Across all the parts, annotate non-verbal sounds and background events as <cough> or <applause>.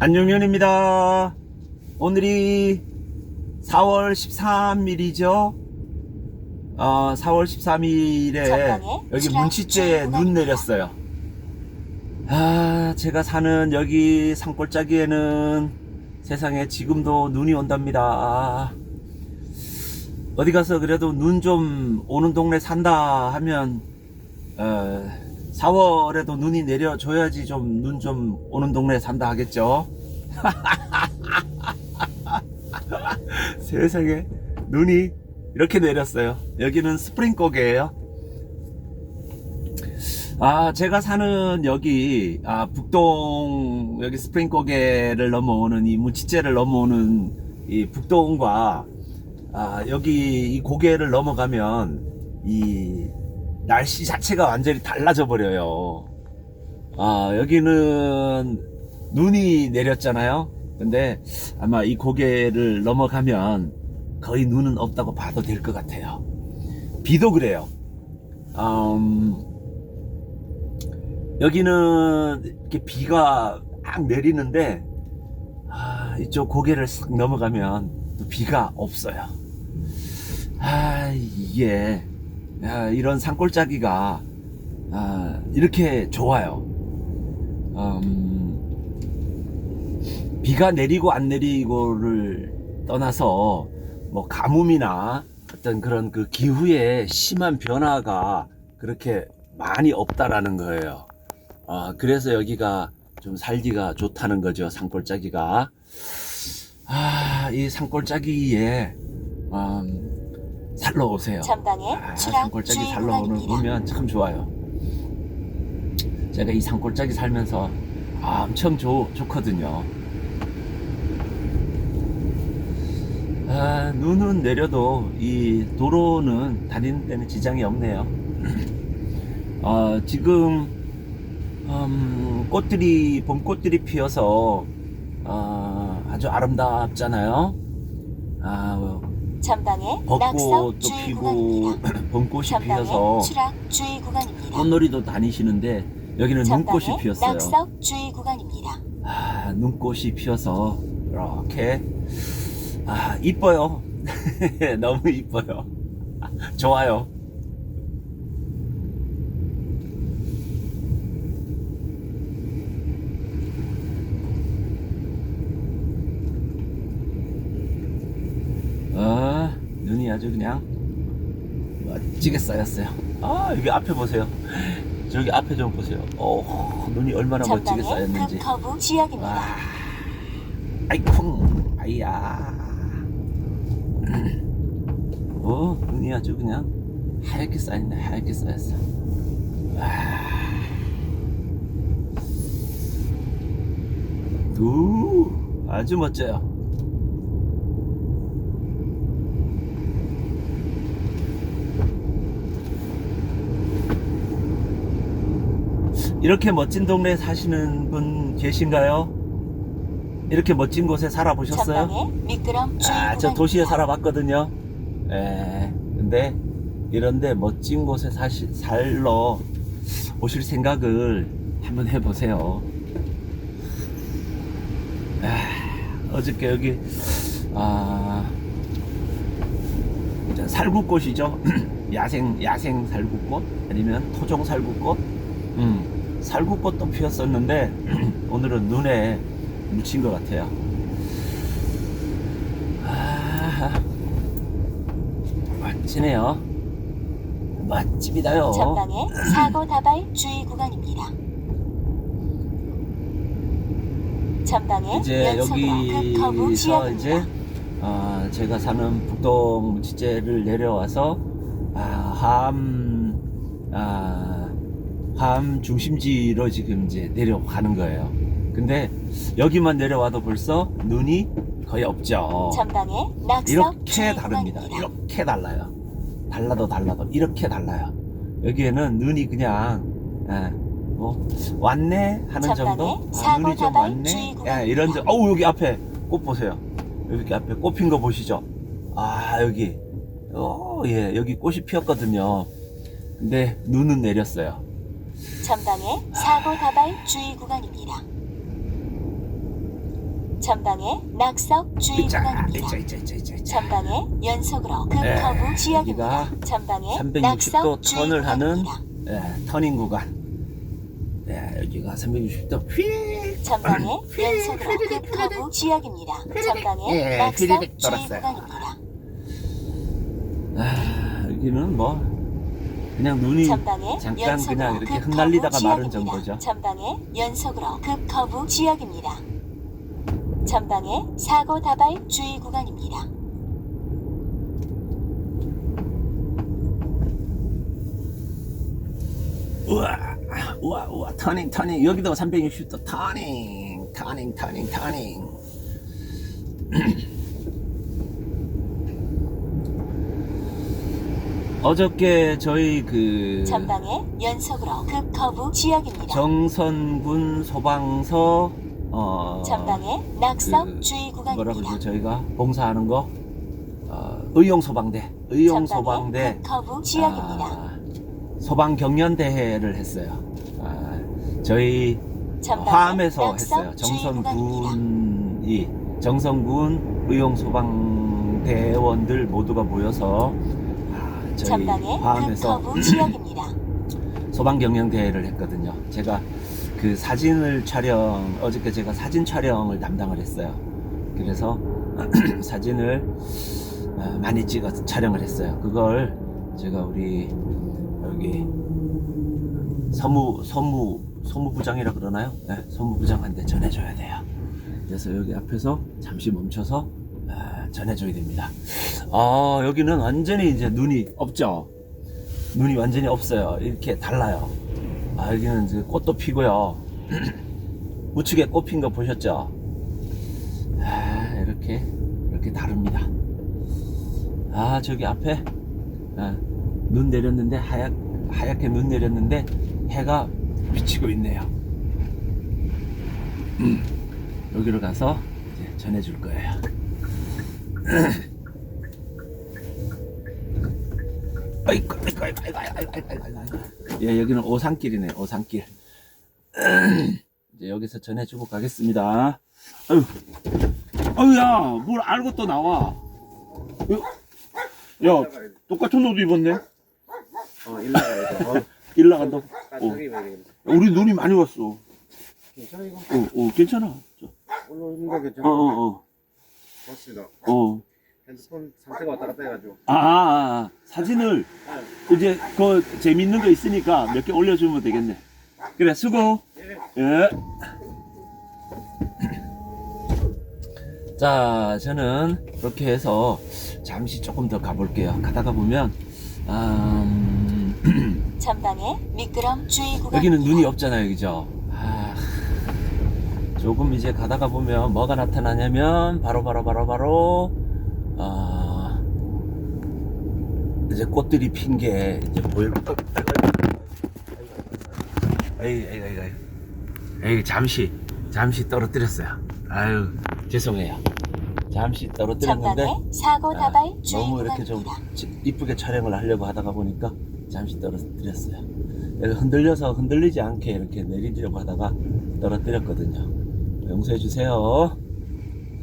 안녕년입니다. 오늘이 4월 13일이죠. 어, 4월 13일에 전방에 여기 문치제에 주의 눈. 내렸어요. 아, 제가 사는 여기 산골짜기에는 세상에 지금도 눈이 온답니다. 아, 어디 가서 그래도 눈 좀 오는 동네 산다 하면 어, 4월에도 눈이 내려줘야지 좀 눈좀 오는 동네 산다 하겠죠. <laughs> 세상에 눈이 이렇게 내렸어요. 여기는 스프링곡이에요. 아, 제가 사는 여기, 아, 북동, 여기 스프링곡에를 넘어오는 이 무치제를 넘어오는 이 북동과, 아, 여기 이 고개를 넘어가면 이 날씨 자체가 완전히 달라져 버려요. 아, 여기는 눈이 내렸잖아요. 근데 아마 이 고개를 넘어가면 거의 눈은 없다고 봐도 될 것 같아요. 비도 그래요. 음, 여기는 이렇게 비가 막 내리는데 아, 이쪽 고개를 싹 넘어가면 또 비가 없어요. 아, 이게 아, 이런 산골짜기가 아, 이렇게 좋아요. 음, 비가 내리고 안 내리고를 떠나서 뭐 가뭄이나 어떤 그런 그 기후의 심한 변화가 그렇게 많이 없다라는 거예요. 아, 그래서 여기가 좀 살기가 좋다는 거죠, 산골짜기가. 아, 이 산골짜기에 음, 살러 오세요. 전방에 아, 산골짜기 살러 오는. 보면 참 좋아요. 제가 이 산골짜기 살면서 아, 엄청 좋, 좋거든요. 아, 눈은 내려도 이 도로는 다니는 데는 지장이 없네요. 아, 지금 음, 꽃들이 봄꽃들이 피어서 아, 아주 아름답잖아요. 아, 전방에 낙석 벚꽃도 주의 피고 구간입니다. <clears throat> 전방에 피어서 추락 주의 구간입니다. 꽃놀이도 다니시는데 여기는 눈꽃이 전방에 피었어요. 낙석 주의 구간입니다. 아, 눈꽃이 피어서 이렇게 아, 이뻐요. <laughs> 너무 이뻐요. <laughs> 좋아요. 아, 눈이 아주 그냥 멋지게 쌓였어요. 아, 여기 앞에 보세요. 저기 앞에 좀 보세요. 어, 눈이 얼마나 멋지게 쌓였는지. 지역입니다. 와, 아이쿵, 아이야. 어, 눈이 아주 그냥 하얗게 쌓였네, 하얗게 쌓였어. 와. 우, 아주 멋져요. 이렇게 멋진 동네에 사시는 분 계신가요? 이렇게 멋진 곳에 살아보셨어요? 아, 저. 도시에 살아봤거든요. 예. 근데 이런데 멋진 곳에 사시, 살러 오실 생각을 한번 해보세요. 아, 어저께 여기 아저 살구꽃이죠. <clears throat> 야생 야생 살구꽃 아니면 토종 살구꽃. 음, 살구꽃도 피었었는데 <clears throat> 오늘은 눈에 묻힌 것 같아요. 아, 멋지네요. 멋집니다요. 전방에 사고 다발 주의 구간입니다. 전방에 이제 여기서. 이제 어, 제가 사는 북동 지제를 내려와서 아, 함, 아, 함 중심지로 지금 이제 내려가는 거예요. 근데 여기만 내려와도 벌써 눈이 거의 없죠. 전방에 낙석 이렇게 다릅니다. 이렇게 달라요. 달라도 달라도 이렇게 달라요. 여기에는 눈이 그냥 예, 뭐 왔네 하는 정도. 아, 눈이 좀 왔네. 예. 이런 정. 어우 여기 앞에 꽃 보세요. 여기 앞에 꽃 핀 거 보시죠. 아 여기 어, 예 여기 꽃이 피었거든요. 근데 눈은 내렸어요. 전방에 사고 다발 주의 구간입니다. 전방에 낙석 주의 자, 구간입니다. 자, 자, 자, 자, 자. 전방에 연속으로 급 네, 커브 지역입니다. 여기가 전방에 360도 낙석 주의 턴을 하는 구간입니다. 예, 터닝 구간. 예, 여기가 360도 휙. 전방에 연속으로 급 커브 지역입니다. 전방에 예, 낙석 휘리릭 주의 돌았어요. 구간입니다. 아, 여기는 뭐 그냥 눈이 전방에 잠깐 연속으로 그냥 이렇게 급 흩날리다가 마른 지역입니다. 정도죠. 전방에 연속으로 급 커브 지역입니다. 전방에 사고 다발 주의 구간입니다. 우와, 우와, 우와, 터닝, 터닝. 여기도 360도 터닝, 터닝, 터닝, 터닝. <clears throat> 어저께 저희 그 전방에 연속으로 급 커브 지역입니다. 정선군 소방서 어 전방에 낙석 그 주의 뭐라 구간입니다. 그러죠 저희가 봉사하는 거 어, 의용 소방대 의용 소방대 급 커브 지역입니다. 아, 소방 경연 대회를 했어요. 아, 저희 화암에서 했어요. 정선군이 정선군 의용 소방 대원들 모두가 모여서 아, 저희 전방에 화암에서 커브 지역입니다. 소방 경영 대회를 했거든요. 제가 그 사진을 촬영 어저께 제가 사진 촬영을 담당을 했어요. 그래서 <clears throat> 사진을 어, 많이 찍어서 촬영을 했어요. 그걸 제가 우리 여기 서무 서무 서무부장이라 그러나요? 네, 서무부장한테 전해줘야 돼요. 그래서 여기 앞에서 잠시 멈춰서 아, 전해줘야 됩니다. 아 여기는 완전히 이제 눈이 없죠. 눈이 완전히 없어요. 이렇게 달라요. 아, 여기는 이제 꽃도 피고요. <clears throat> 우측에 꽃 핀 거 보셨죠? 아, 이렇게, 이렇게 다릅니다. 아, 저기 앞에, 아, 눈 내렸는데, 하얗, 하얗게 눈 내렸는데, 해가 비치고 있네요. 음, <clears throat> 여기로 가서 전해줄 거예요. 아이고, 아이고, 아이고, 아이고, 아이고, 아이고, 아이고, 아이고. 예, 여기는 오산길이네, 오산길. 이제 여기서 전해주고 가겠습니다. 아유, 아유, 야, 뭘 알고 또 나와. 야, 야, 똑같은 옷 입었네? 어, 일 나가야 돼. 어, 일 나간다고? 아, 어. 저기 말이야. 우리 눈이 많이 왔어. 괜찮아, 이거? 어, 어, 괜찮아. 저, 올라오는 거 어, 괜찮아? 어, 맞습니다. 어, 어. 핸드폰 상태가 왔다 갔다 해가지고. 아, 아, 아, 사진을 이제 그 재밌는 거 있으니까 몇 개 올려주면 되겠네. 그래, 수고. 예. 예. 자, 저는 그렇게 해서 잠시 조금 더 가볼게요. 가다가 보면, 아, 음, <clears throat> 전방에 미끄럼 주의 구간입니다. 여기는 눈이 없잖아요, 그죠? 아, 조금 이제 가다가 보면 뭐가 나타나냐면, 바로, 바로, 바로, 바로, 아, 이제 꽃들이 핀 게 이제 보일, 어, 에이, 에이, 에이, 에이. 에이, 잠시, 잠시 떨어뜨렸어요. 아유, 죄송해요. 잠시 떨어뜨렸는데, 사고 아, 다발 주의 너무 이렇게 좀 이쁘게 촬영을 하려고 하다가 보니까 잠시 떨어뜨렸어요. 흔들려서 흔들리지 않게 이렇게 내리려고 하다가 떨어뜨렸거든요. 용서해 주세요.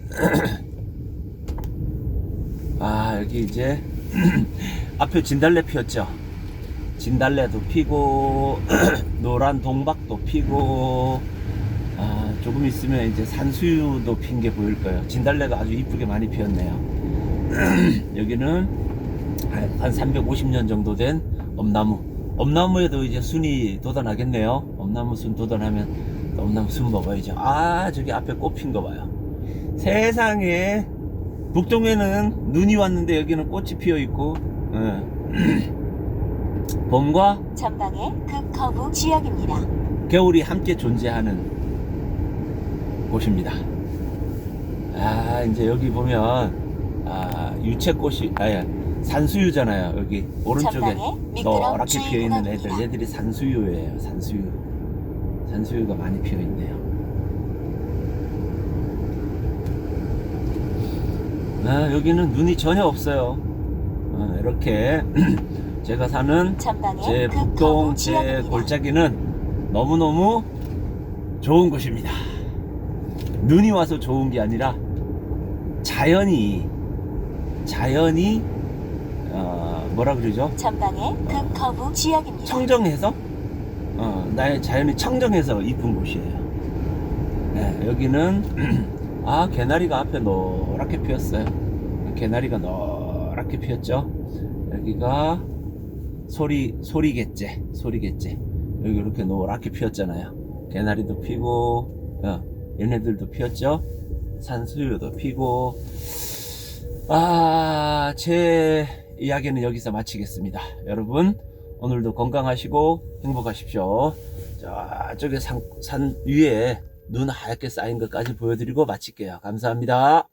<clears throat> 아 여기 이제 <clears throat> 앞에 진달래 피었죠. 진달래도 피고 <clears throat> 노란 동박도 피고 아, 조금 있으면 이제 산수유도 핀 게 보일 거예요. 진달래가 아주 이쁘게 많이 피었네요. 여기는 한- 한 350년 정도 된 엄나무. 엄나무에도 이제 순이 돋아나겠네요. 엄나무 순 돋아나면 엄나무 순 먹어야죠. 아, 저기 앞에 꽃 핀 거 봐요. 세상에 북동에는 눈이 왔는데 여기는 꽃이 피어 있고, 예. <clears throat> 봄과 전방에 급 커브 지역입니다. 겨울이 함께 존재하는 곳입니다. 아, 이제 여기 보면, 아, 유채꽃이, 아예, 산수유잖아요. 여기, 오른쪽에 노랗게 피어 있는. 애들, 얘들이 산수유예요. 산수유. 산수유가 많이 피어 있네요. 아, 여기는 눈이 전혀 없어요. 어, 이렇게 <clears throat> 제가 사는 제 극커브 북동 제. 골짜기는 너무너무 좋은 곳입니다. 눈이 와서 좋은 게 아니라 자연이 자연이 어, 뭐라 그러죠? 전방에 극커브 지역입니다. 청정해서 어, 나의 자연이 청정해서 이쁜 곳이에요. 네, 여기는 <clears throat> 아 개나리가 앞에 노랗게 피었어요. 개나리가 노랗게 피었죠. 여기가 소리 소리겠제 소리겠제 여기 이렇게 노랗게 피었잖아요. 개나리도 피고 어, 얘네들도 피었죠. 산수유도 피고 아, 제 이야기는 여기서 마치겠습니다. 여러분, 오늘도 건강하시고 행복하십시오. 저쪽에 산, 산 위에 눈 하얗게 쌓인 것까지 보여드리고 마칠게요. 감사합니다.